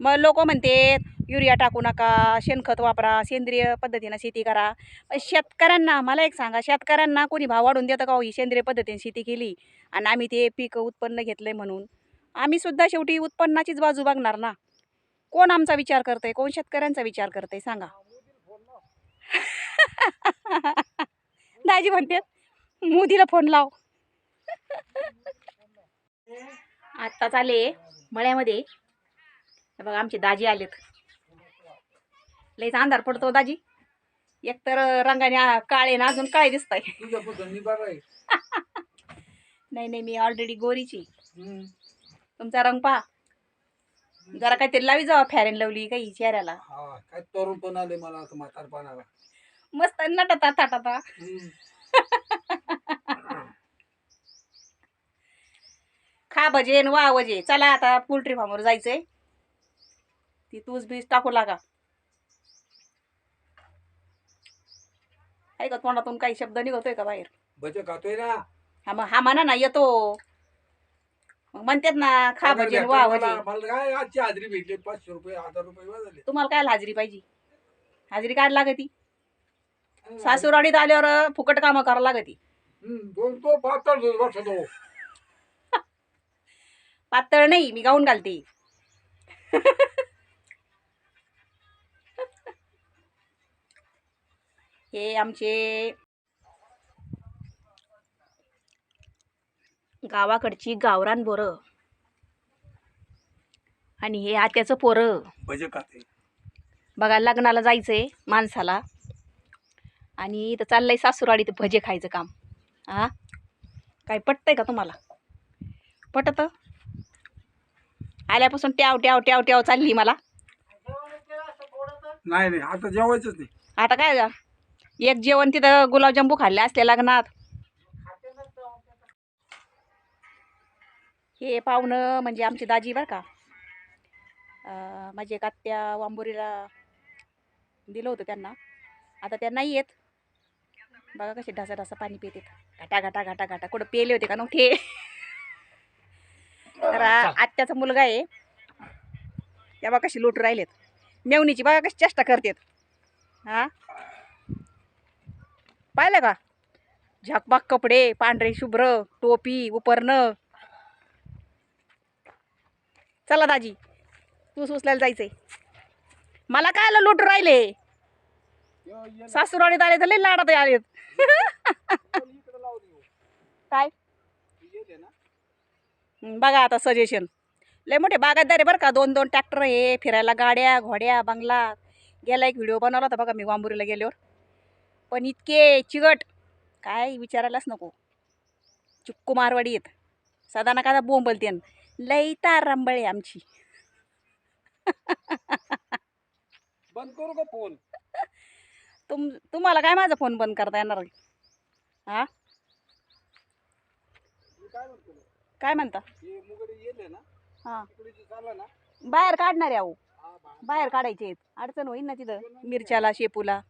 मग लोक म्हणते युरिया टाकू नका शेणखत वापरा सेंद्रिय पद्धतीनं शेती करा. पण शेतकऱ्यांना मला एक सांगा शेतकऱ्यांना कोणी भाव वाढून देतं का हो? ही? सेंद्रिय पद्धतीने शेती केली आणि आम्ही ते पीक उत्पन्न घेतलंय म्हणून. आम्ही सुद्धा शेवटी उत्पन्नाचीच बाजू बघणार ना. कोण आमचा विचार करतंय? कोण शेतकऱ्यांचा विचार करतंय? सांगा. दाजी म्हणते मोदीला फोन लाव. आत्ताच आले मळ्यामध्ये. हे बघा आमचे दाजी आलेत. लईच अंधार पडतो दाजी. एकतर रंगाने आ- काळे ना अजून काळे बरं आहे नाही नाही मी ऑलरेडी गोरीची. तुमचा रंग पहा. जरा काहीतरी लावी जावा फॅरन लावली काही चेहऱ्याला. हा काय तरुण पण आले मला असं म्हातारपणाला. मस्त नटता थाटाता. खा भजे न वा वजे चला आता पोल्ट्री फार्मवर जायचंय. ती तूच बीज टाकू लागा. आहे का तोंडातून काही शब्द निघतोय का बाहेर? भजे खातोय ना. हा मग हा म्हणा ना येतो. मग म्हणतात ना खा भजे वा मला वजे मला काय आजची हाजरी भेटली? पाचशे रुपये हजार रुपये तुम्हाला काय हाजरी पाहिजे? हाजरी काढ लागती. सासूरवाडीत आल्यावर फुकट कामं करावं लागती. हम्म, दोन तो पातळ दूध बसतो पातळ नाही मी गाऊन घालते. हे आमचे गावाकडची गावरान बोरं. आणि हे आत्याचं पोरं. भजे खाते. बघा लग्नाला जायचंय माणसाला. आणि इथं चाललंय सासूरवाडीत भजे खायचं काम. हा काय पटतंय का तुम्हाला? पटत? आल्यापासून ट्याव ट्याव ट्याव ट्याव चालली मला. नाही नाही आता जेवायचंच नाही. आता काय एक जेवण तिथं गुलाबजांबू खाल्ले असले लग्नात. हे पाहुणं म्हणजे आमची दाजी बरं का. माझी एक आत्या वांबोरीला दिलं होतं त्यांना. आता त्या नाही येत. बघा कसे ढासा ढासा पाणी पितात घाटा घाटा घाटा घाटा. कुठं पेले होते का नव्हते? तर आत्याचा मुलगा आहे. त्या बघा कशी लोटू राहिलेत. मेवणीची बघा कशी चेष्टा करतात. हा? पाहिलं का? झाकबाक कपडे पांढरे शुभ्र टोपी उपरणं. चला दाजी तू सुचल्याला जायचंय. मला काय लोटू राहिले? सासूरवाडीत आले तर लई लाडात आलेत काय? बघा आता सजेशन लय मोठे बागायतदार आहे बरं का. दोन दोन ट्रॅक्टर हे फिरायला गाड्या घोड्या बंगला. गेला एक व्हिडिओ बनवला होता बघा मी वांबुरीला गेल्यावर. पण इतके चिगट. काय विचारायलाच नको. चुक्कू मारवाडी येत सदा ना का बोंबलते लई तारंबळे आमची. बंद करू का फोन? तुम तुम्हाला काय माझा फोन बंद करता येणार? हा काय म्हणतो? हे बाहेर काढणार आहे अहो. हा बाहेर. काढायचे आहेत. अडचण होईल ना तिथं मिरच्याला शेपूला.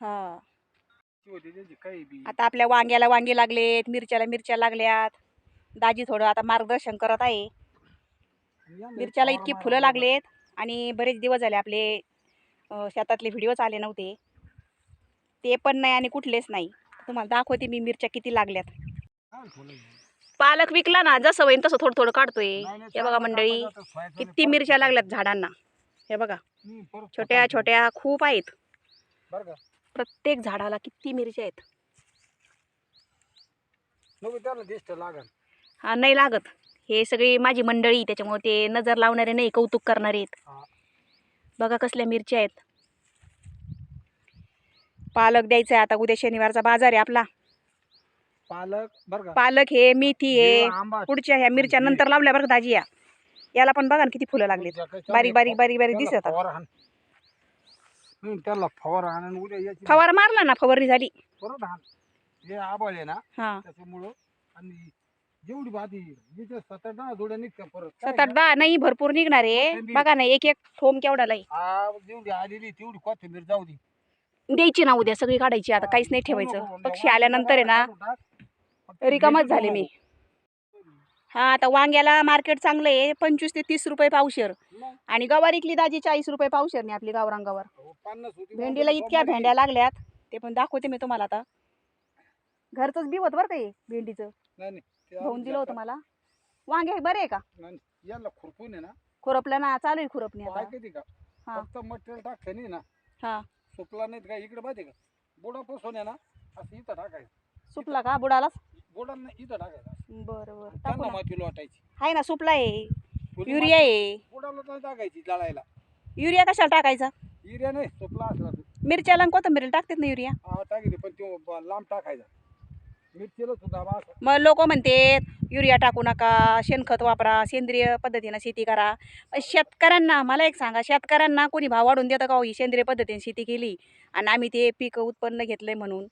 हा. ती होती त्याची काही बी. आता आपल्या वांग्याला वांगे लागलेत मिरच्याला मिरच्या लागल्यात. दाजी थोडं आता मार्गदर्शन करत आहे. मिरच्याला इतकी फुलं लागलेत आणि बरेच दिवस झाले आपले अं, शेतातले व्हिडिओज आले नव्हते. ते पण नाही आणि कुठलेच नाही. तुम्हाला दाखवते मी मिरच्या किती लागल्यात? पालक विकला ना जसं होईन तसं थोडं थोडं काढतोय. हे बघा मंडळी किती मिरच्या लागल्यात झाडांना. हे बघा. छोट्या छोट्या खूप आहेत. बरं का? प्रत्येक झाडाला किती मिरच्या आहेत? नको त्याला दिसत लागल. हा नाही लागत. हे सगळी माझी मंडळी त्याच्यामुळे ते नजर लावणारे नाही कौतुक करणारे आहेत. हा. बघा कसल्या मिरच्या आहेत. पालक द्यायचा आहे आता उद्या शनिवारचा बाजार आहे आपला. पालक बरं का? पालक हे मेथी हे आंबा पुढच्या ह्या मिरच्या नंतर लावल्या बरं का दाजी या. याला पण बघा ना किती फुलं लागलीत. बारीक बारीक बारीक बारीक दिसत फवार हाण त्याला फवार आणि उद्या याची फवारा मारला ना फवारणी झाली. परत हे आबाळ आहे ना? हा. त्याच्यामुळं आणि जेवढी जिथे सतत ना थोड्या निघत्या परत. काय सात आठ दहा नाही भरपूर निघणार आहे. कोथिंबीर. बघा ना एक एक थोम केवढाला आहे हा जेवढी आलेली तेवढी कोथिंबीर जाऊ दे. द्यायची ना उद्या सगळी काढायची आता काहीच नाही ठेवायचं. पक्षी आल्यानंतर आहे ना रिकामच झाले मी. हा आता वांग्याला मार्केट चांगलं आहे पंचवीस ते तीस रुपये पावशेर. आणि गवारीतली दाजी चाळीस रुपये पावशेरने आपली गावरांगावर भेंडीला इतक्या भेंड्या लागल्यात ते पण दाखवते मी तुम्हाला आता. घरचंच बी होतं बरं का हे भेंडीचं? नाही, नाही, ते घेऊन दिलं होतं. मला. वांगे बरे आहे का? नाही, नाही, याला खुरपून आहे ना. खुरपलं ना चालू आहे खुरपणी आता. किती का? हा. फक्त मटेरियल नाही ना. हा. सुकला नाही का? इकडे माहिती का? बुडापासून आहे ना असं इथं टाकायचं. सुपला का बुडाला बुडाला नाही इथं टाकायचं बरं बरं टाकू त्यांना ना माती लोटायची. आहे ना सुपला आहे. युरिया आहे. माती बुडाला नाही टाकायची जळायला. युरिया कशाला टाकायचा? युरिया नाही सुकला असला तर. मिरच्याला आणि कोथिंबीरीला टाकतात ना युरिया? हा पण तो ब- लांब टाकायचा. मिरचीला सुद्धा बा असं मग लोक म्हणते युरिया टाकू नका शेणखत वापरा सेंद्रिय पद्धतीनं शेती करा. पण शेतकऱ्यांना मला एक सांगा शेतकऱ्यांना कोणी भाव वाढून देतं का हो? ही सेंद्रिय पद्धतीने शेती केली आणि आम्ही ते पीक उत्पन्न घेतलंय म्हणून.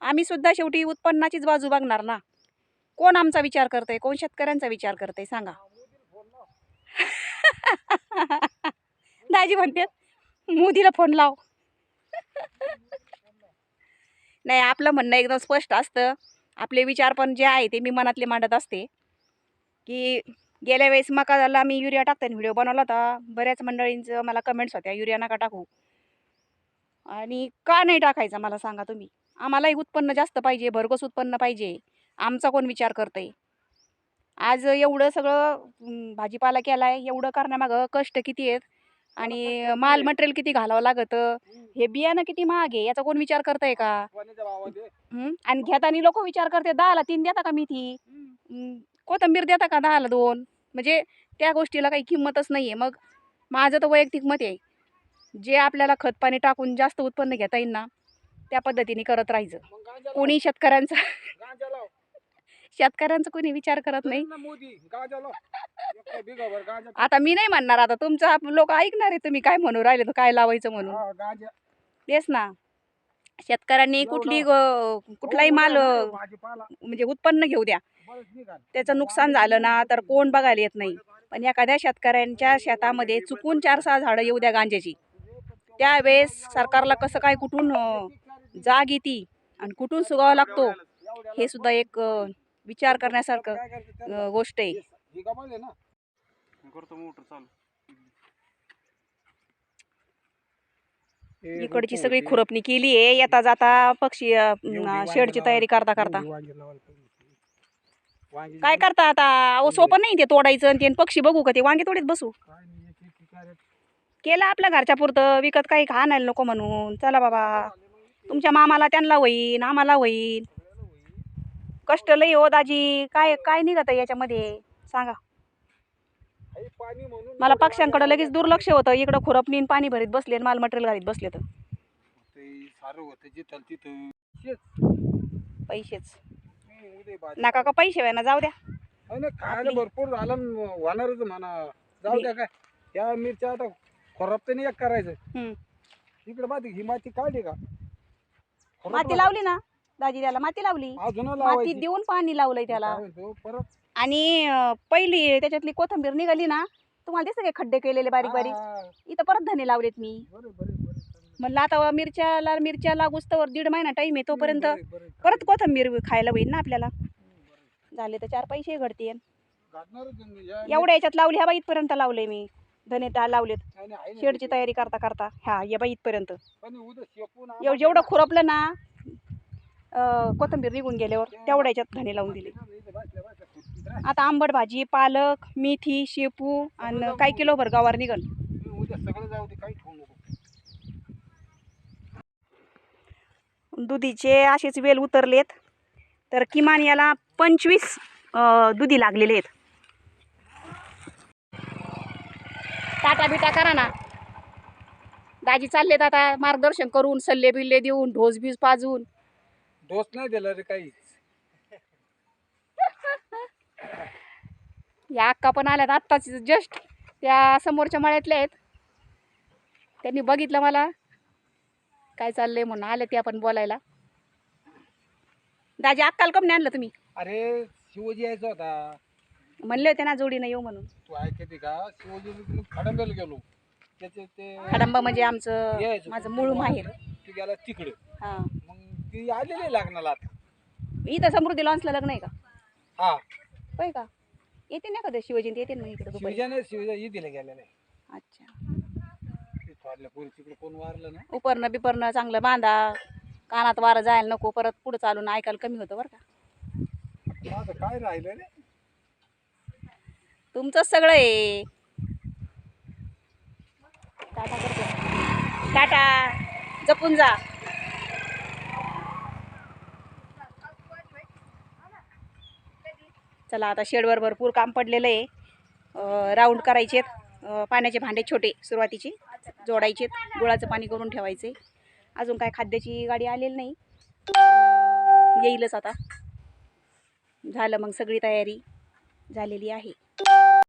आम्ही सुद्धा शेवटी उत्पन्नाचीच बाजू बघणार ना. कोण आमचा विचार करतंय? कोण शेतकऱ्यांचा विचार करतंय? सांगा. दाजी म्हणते मोदीला फोन लाव. नाही आपलं म्हणणं एकदम स्पष्ट असतं. आपले विचार पण जे आहे ते मी मनातले मांडत असते. की गेल्या वेळेस मकाला मी युरिया टाकताना व्हिडिओ बनवला होता. बऱ्याच मंडळींचं मला कमेंट्स होत्या युरिया नका टाकू. आणि का नाही टाकायचा मला सांगा तुम्ही? आम्हालाही उत्पन्न जास्त पाहिजे भरघोस उत्पन्न पाहिजे. आमचा कोण विचार करतंय? आज एवढं सगळं भाजीपाला केला आहे एवढं करण्यामागं कष्ट किती आहेत? आणि माल मटेरियल किती घालावं लागतं? हे बियाणं किती महाग आहे? याचा कोण विचार करतंय का? आणि घेताना लोक विचार करते दहाला तीन देता का मेथी? ती कोथिंबीर देता का दहाला दोन? म्हणजे त्या गोष्टीला काही किंमतच नाही आहे मग माझं तर वैयक्तिक मत आहे जे आपल्याला खत पाणी टाकून जास्त उत्पन्न घेता येईल ना त्या पद्धतीने करत राहायचं. कोणी शेतकऱ्यांचा शेतकऱ्यांचा कोणी विचार करत नाही. मोदी गांजा आता मी नाही म्हणणार आता तुमचा लोक ऐकणार आहे तुम्ही काय म्हणू राहिले तर काय लावायचं म्हणून. तेच ना. शेतकऱ्यांनी कुठली कुठलाही माल म्हणजे उत्पन्न घेऊ द्या. त्याचं नुकसान झालं ना तर कोण बघायला येत नाही. पण एखाद्या शेतकऱ्यांच्या शेतामध्ये चुकून चार सहा झाडं येऊ द्या गांज्याची त्यावेळेस सरकारला कसं काय कुठून जाग येते आणि कुठून सुगावा लागतो हे सुद्धा एक विचार करण्यासारखं गोष्ट आहे. हे- हे गबाळ आहे ना? करतो मोटर चालू. हे इकडची सगळी. खुरपणी केली आहे. येता जाता पक्षी शेडची तयारी करता करता. काय करता आता? अहो सोपं नाही ते तोडायचं आणि ते पक्षी बघू का ते? वांगे तोडीत बसू. केलं आपल्या घरच्या पुरतं. विकत काही आणायला नको म्हणून. चला बाबा. तुमच्या मामाला त्यांना होईन आम्हाला होईन कष्ट लई हो दाजी. काय काय निघत याच्यामध्ये? सांगा. पाणी म्हणून मला पक्ष्यांकडे लगेच दुर्लक्ष होतं. इकडं खुरपणीन पाणी भरीत बसले आणि माल मटेरियल घालीत बसले तर. ते सारं होतं जिथं तिथं. शेत. पैसेच. हम्म, उद्या भाजी. नका का पैसे व्हायना जाऊ द्या. हो ना, खायला भरपूर झालं न होणारच म्हणा. जाऊ द्या काय. या मिरच्या आता खराबतेने एक करायचं. हम्म. इकडे माती ही माती काढली का? खराब माती लावली ना? दाजी त्याला माती लावली. अजून माती लावायची. देऊन पाणी लावलंय त्याला. काय म्हणतो, परत. आणि अं, पहिली त्याच्यातली कोथंबीर निघाली ना तुम्हाला दिसतं काय खड्डे केलेले बारीक बारीक? हा, इथं परत धने लावलेत मी. बरं, बरं, बरं, चांगलं. म्हणलं आता मिरच्याला मिरच्या लागूच तर दीड महिना टाईम आहे तोपर्यंत. बरं, बरं, परत कोथंबीर खायला होईल ना आपल्याला. झाले तर चार पैसे घडते घालणारच आहे मी. या- एवढ्या याच्यात लावली ह्या बाई इथपर्यंत लावले मी. धने टा लावलेत. नाही, नाही, आहे ना शेडची. तयारी करता करता. ह्या या बाई इथपर्यंत. पण उद्या शेपून एव आम्हाला- जेवढं खुरपलं ना कोथिंबीर निघून गेल्यावर तेवढ्या याच्यात घाणे लावून दिले. आता आंबट भाजी पालक मेथी शेपू आणि काही किलो भर गवार निघल. दुधीचे असेच वेल उतरलेत. तर किमान याला पंचवीस दुधी लागलेले आहेत. टाटा बिटा करा ना. दाजी चाललेत आता मार्गदर्शन करून सल्ले बिल्ले देऊन ढोस बीज पाजून. डोस नाही दिला रे काही. या अक्का पण आल्यात आत्ताच जस्ट त्या समोरच्या मळ्यातल्या आहेत. त्यांनी बघितलं मला. काय चाललंय म्हणून आले ते आपण बोलायला. दाजी अक्काल कम नाही आणलं तुम्ही? अरे शिवजी यायचा होता. म्हणले होते ना जोडीनं येऊ म्हणून. तू ऐकते का? शिवजी खडंब्याला गेलो. त्याचे ते खडंबा म्हणजे आमचं यायचं. माझं मूळ माहेर. तू गेला तिकडे. हा. ती आलेली लागणार आता. इथं समृद्धी लॉन्सला लग्न आहे का? हा. होय का? येते ना कधी शिवजयंती येते ना इकडे दुपारी शिवजाने शिवजा गेलेलं. आहे अच्छा. ते थोरल्या पोरी तिकडे कोण वारलं ना उपरणं बिपरणं चांगलं बांधा कानात वारं जायला नको परत पुढं चालून ऐकायला कमी होतं बरं का? माझं काय राहिलं रे? तुमचंच सगळं आहे. टाटा करतो. टाटा. जपून जा. चला आता शेडवर भरपूर काम पडलेलं आहे. राऊंड करायचे पाण्याचे भांडे छोटे सुरुवातीचे जोडायचे गुळाचं पाणी करून ठेवायचे. अजून काय खाद्याची गाडी आलेली नाही. येईलच आता. झालं मग सगळी तयारी झालेली आहे.